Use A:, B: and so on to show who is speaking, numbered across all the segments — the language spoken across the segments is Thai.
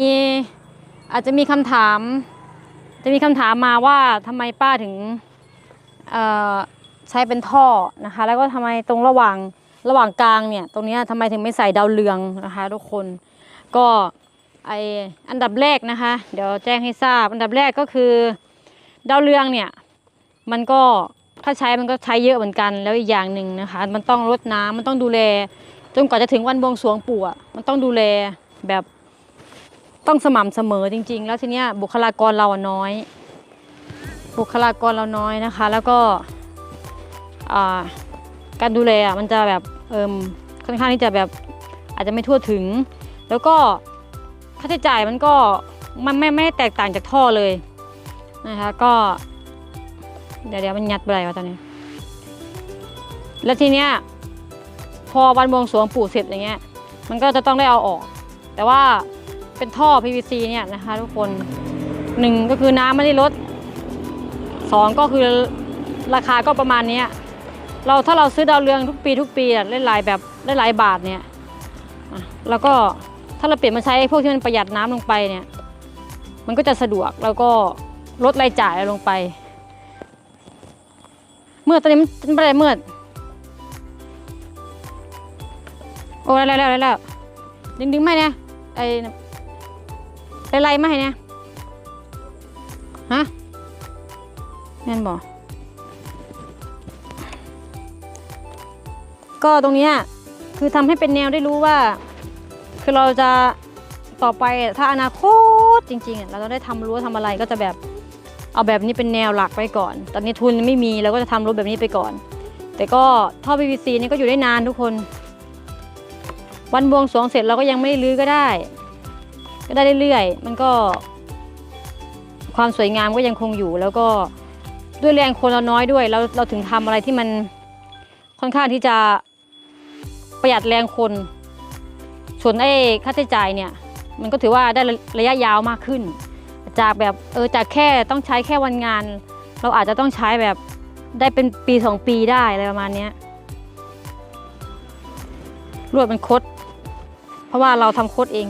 A: มีอาจจะมีคำถาม จะมีคำถามมาว่าทำไมป้าถึงใช้เป็นท่อนะคะ แล้วก็ทำไมตรงระหว่างระหว่างกลางเนี่ยตรงนี้ทำไมถึงไม่ใส่ดาวเรืองนะคะทุกคนก็ไออันดับแรกนะคะ เดี๋ยวแจ้งให้ทราบ อันดับแรกก็คือดาวเรืองเนี่ยมันก็ถ้าใช้มันก็ใช้เยอะเหมือนกันแล้วอีกอย่างหนึ่งนะคะ มันต้องรดน้ำมันต้องดูแล จนกว่าจะถึงวันบวงสรวงปู่มันต้องดูแลแบบ ต้องสม่ำเสมอจริง ๆ แล้วทีเนี้ยบุคลากรเราน้อย บุคลากรเราน้อยนะคะ แล้วก็การดูแลอะมันจะแบบเอิมค่อนข้างที่จะแบบอาจจะไม่ทั่วถึง แล้วก็ค่าใช้จ่ายมันก็มันไม่ไม่แตกต่างจากท่อเลยนะคะก็ เดี๋ยวเดี๋ยวมันยัดไปอะไรวะตอนนี้ แล้วทีเนี้ยพอวันบวงสรวงปู่เสร็จอย่างเงี้ยมันก็จะต้องได้เอาออก แต่ว่า เป็นท่อ PVC เนี่ยนะคะ ทุกคนหนึ่งก็คือน้ำไม่ได้ลดสองก็คือราคาก็ประมาณนี้เราถ้าเราซื้อดาวเรืองทุกปีทุกปีอะได้หลายแบบได้หลายบาทเนี่ยแล้วก็ถ้าเราเปลี่ยนมาใช้พวกที่มันประหยัดน้ำลงไปเนี่ย มันก็จะสะดวกแล้วก็ลดรายจ่ายลงไป เมื่อตอนนี้มันไม่ได้เมื่อโอ้แล้วแล้วแล้วแล้วดึงดึงไม่เนี่ยไอ ไล่ไล่ไม่เนี่ยฮะแม่นบอกก็ตรงนี้คือทำให้เป็นแนวได้รู้ว่า คือเราจะต่อไปถ้าอนาคตจริงๆเราจะได้ทำรั้วทำอะไรก็จะแบบเอาแบบนี้เป็นแนวหลักไว้ก่อน ตอนนี้ทุนไม่มีเราก็จะทำรถแบบนี้ไปก่อน แต่ก็ท่อ PVC นี่ก็อยู่ได้นานทุกคน วันบวงสรวงเสร็จเราก็ยังไม่ได้รื้อก็ได้ ก็ได้เรื่อยๆ มันก็ ความสวยงามก็ยังคงอยู่ แล้วก็ด้วยแรงคนเราน้อยด้วยเราเราถึงทำอะไรที่มันค่อนข้างที่จะประหยัดแรงคน ส่วนไอ้ค่าใช้จ่ายเนี่ย มันก็ถือว่าได้ระยะยาวมากขึ้น จากแบบเออจากแค่ต้องใช้แค่วันงาน เราอาจจะต้องใช้แบบได้เป็นปีสองปีได้อะไรประมาณนี้ยลวดมันคด เพราะว่าเราทำคดเอง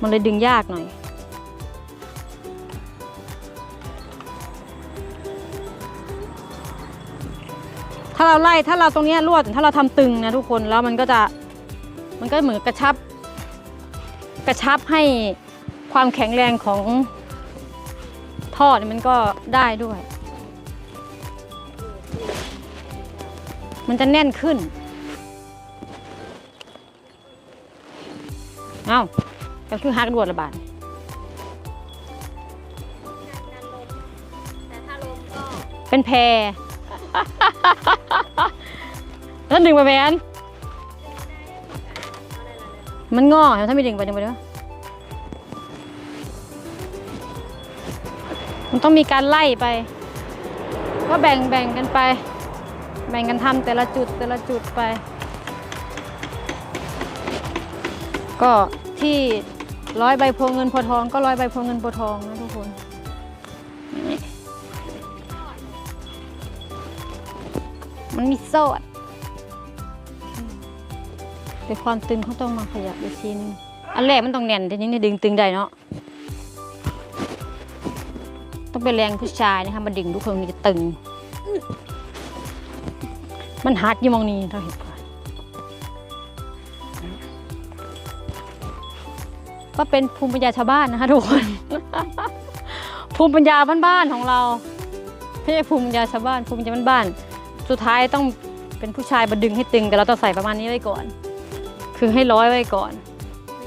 A: มันเลยดึงยากหน่อย ถ้าเราไล่ถ้าเราตรงนี้ยลวดถ้าเราทำตึงนะทุกคนแล้วมันก็จะมันก็เหมือนกระชับ กระชับให้ความแข็งแรงของท่อเนี่ยมันก็ได้ด้วย มันจะแน่นขึ้น เอ้า ก็คือฮักดวดระบาด
B: แต่ถ้าลมก็
A: เป็นแพรแล้วดึงไปแมนมันงอเห็นไหมถ้าไม่ดึงไปดึงไปเด้อมันต้องมีการไล่ไป ก็แบ่งแบ่งกันไป แบ่งกันทำแต่ละจุดแต่ละจุดไป ก็ที่ ร้อยใบพวงเงินพวทองก็ร้อยใบพวงเงินพวทองนะทุกคน มันมีโซ่อะแต่ความตึงเขาต้องมาขยับอีกทีนึงอันแรกมันต้องแน่นทีนี้เนี่ยดึงตึงได้เนาะ ต้องเป็นแรงผู้ชายนะคะมาดึงทุกคนมันจะตึง มันหักอยี่มองนี้เราเห็น ก่อนก็เป็นภูมิปัญญาชาวบ้านนะคะทุกคน ภูมิปัญญาบ้านๆของเราไม่ใช่ภูมิปัญญาชาวบ้านภูมิปัญญาบ้านๆสุดท้ายต้องเป็นผู้ชายมาดึงให้ตึงแต่เราต้องใส่ประมาณนี้ไว้ก่อน คือให้ร้อยไว้ก่อน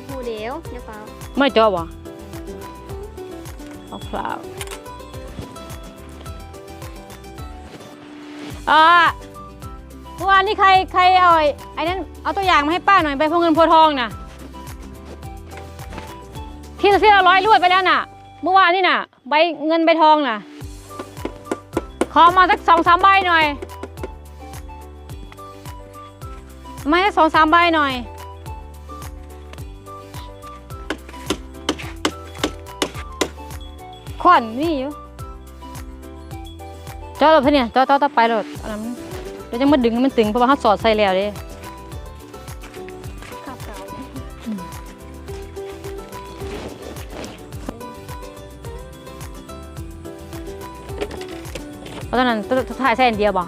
B: หูเดียวอย่าเปล่า
A: ไม่เจาะวะเอาเปล่าอ่าเมื่อวานนี้ใครใครเอาไอ้ไอ้นั่นเอาตัวอย่างมาให้ป้าหน่อยใบพวงเงินโพวทองน่ะ ที่ที่เราร้อยลวดไปแล้วน่ะ เมื่อวานนี่น่ะ ใบเงินใบทองน่ะ ขอมาสักสองสามใบหน่อย มาให้สองสามใบหน่อยขวัญนี่อยู่เจ้าเราเนี่ยเจ้าเจ้าต่อไปราอันนั้นเดี๋ยวจะมาดึงมันตึงเพราะว่าเขาสอดใส่แล้วเด้ ราะตอนนั้นตัวสุดท้ายใส่อันเดียวบ่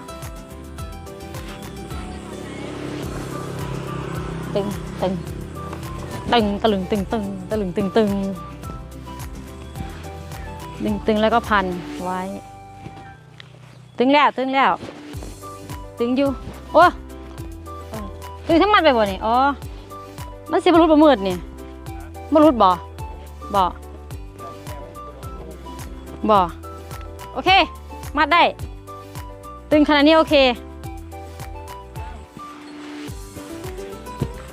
A: ตึงตึงตึงตะลึงตึงตึงตะลึงตึงตึงตึงตึงแล้วก็พันไว้ ตึงแล้วตึงแล้ว ตึงอยู่โอ้เอตึงทั้งมันไปบ่นี่อ๋อมันสิบรุษบ่มืดนี่บรุษบ่บ่บ่โอเค มัดได้ ตึงขนาดนี้โอเค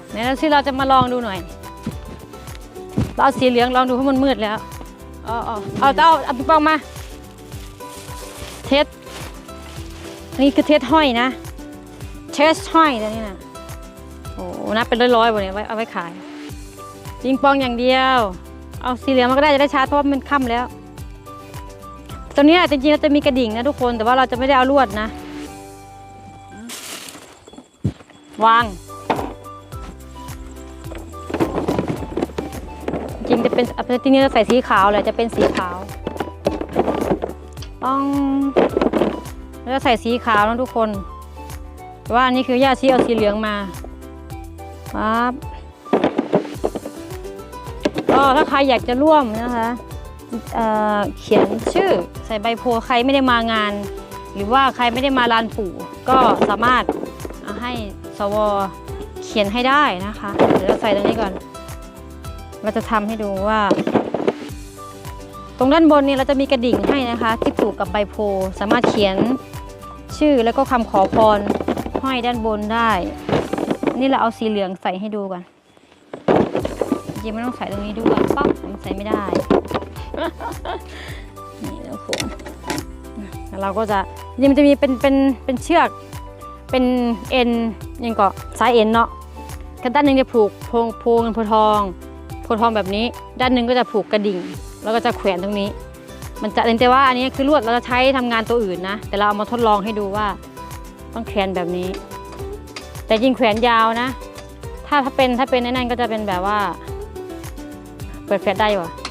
A: ไหนเราที่เราจะมาลองดูหน่อย เราเอาสีเหลืองลองดูเพราะมันมืดแล้วเอาเอาเอาเอาเอาปิงปองมา เทสนี่คือเทสห้อยนะ เทสห้อยตัวนี้นะโอ้โหนับเป็นร้อยๆบนนี้ไว้เอาไว้ขายปิงปองอย่างเดียว เอาสีเหลืองมันก็ได้จะได้ชาร์จเพราะว่ามันค่ำแล้ว ตัวนี้จริงๆเราจะมีกระดิ่งนะทุกคนแต่ว่าเราจะไม่ได้เอาลวดนะ วาง จริงจะเป็นทีนี้เราใส่สีขาวเลยจะเป็นสีขาวต้องเราจะใส่สีขาวนะทุกคนแต่ว่าอันนี้คือย่าชีเอาสีเหลืองมาปั๊บก็ถ้าใครอยากจะร่วมนะคะ เเขียนชื่อใส่ใบโพลใครไม่ได้มางาน หรือว่าใครไม่ได้มาลานปู่ก็สามารถเอาให้สวเขียนให้ได้นะคะ เดี๋ยวเราใส่ตรงนี้ก่อน เราจะทำให้ดูว่า ตรงด้านบนนี้เราจะมีกระดิ่งให้นะคะ ที่ผูกกับใบโพลสามารถเขียนชื่อแล้วก็คำขอพรห้อยด้านบนได้ นี่เราเอาสีเหลืองใส่ให้ดูก่อนจริงไม่ต้องใส่ตรงนี้ด้วยปั๊บมันใส่ไม่ได้ นี่ทุกคนแล้วเราก็จะจริงมันจะมีเป็นเป็นเป็นเชือกเป็นเอ็นยังก็สายเอ็นเนาะกันด้านหนึ่งจะผูกโพงโพงโพทองโพทองแบบนี้ ด้านหนึ่งก็จะผูกกระดิ่ง แล้วก็จะแขวนตรงนี้ มันจะแต่ว่าอันนี้คือลวดเราจะใช้ทำงานตัวอื่นนะ แต่เราเอามาทดลองให้ดูว่าต้องแขวนแบบนี้ แต่จริงแขวนยาวนะ ถ้าถ้าเป็นถ้าเป็นในนั้นก็จะเป็นแบบว่า เปิดแฟลชได้อยู่ะ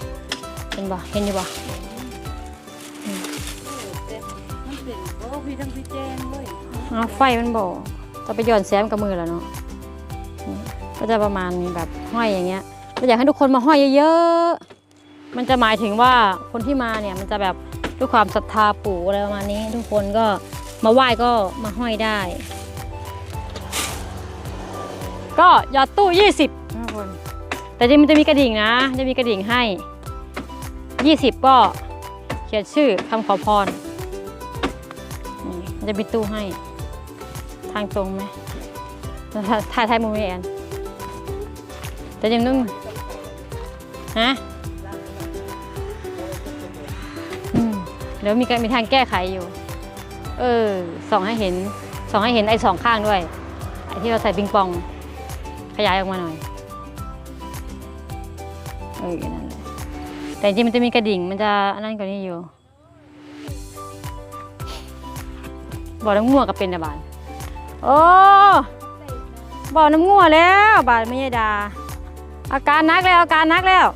A: เห็นบ่เห็นอยู่บ่
C: มันเป็นโอ้พี่ทั้งพี่แจ้งเลย
A: อ้าวไฟมันบ่จะไปหย่อนแซมกับมือแล้วเนาะนี่ก็จะประมาณนี้แบบห้อยอย่างเงี้ยก็อยากให้ทุกคนมาห้อยเยอะๆมันจะหมายถึงว่าคนที่มาเนี่ยมันจะแบบด้วยความศรัทธาปู่อะไรประมาณนี้ ทุกคนก็มาไหว้ก็มาห้อยได้ ก็หยอดตู้ 20ทุกคนแต่จริงมันจะมีกระดิ่งนะ จะมีกระดิ่งให้ 20 ก็เขียนชื่อคำขอพรนี่จะมีตู้ให้ ทางตรงไหมถ่ายถ่ายมุมนี้แอนแต่ยังต้องฮะเดี๋ยวมีการมีทางแก้ไขอยู่ เออส่องให้เห็นส่องให้เห็นไอ้สองข้างด้วย ไอ้ที่เราใส่ปิงปอง ขยายออกมาหน่อย เออนั่น แต่จริงมันจะมีกระดิ่งมันจะอันนั้นกว่านี้อยู่ บ่อน้ำงัวก็เป็นนะบานโอ้บ่อน้ำงัวแล้ว บาดไม่ยดาอาการนักแล้วอาการนักแล้ว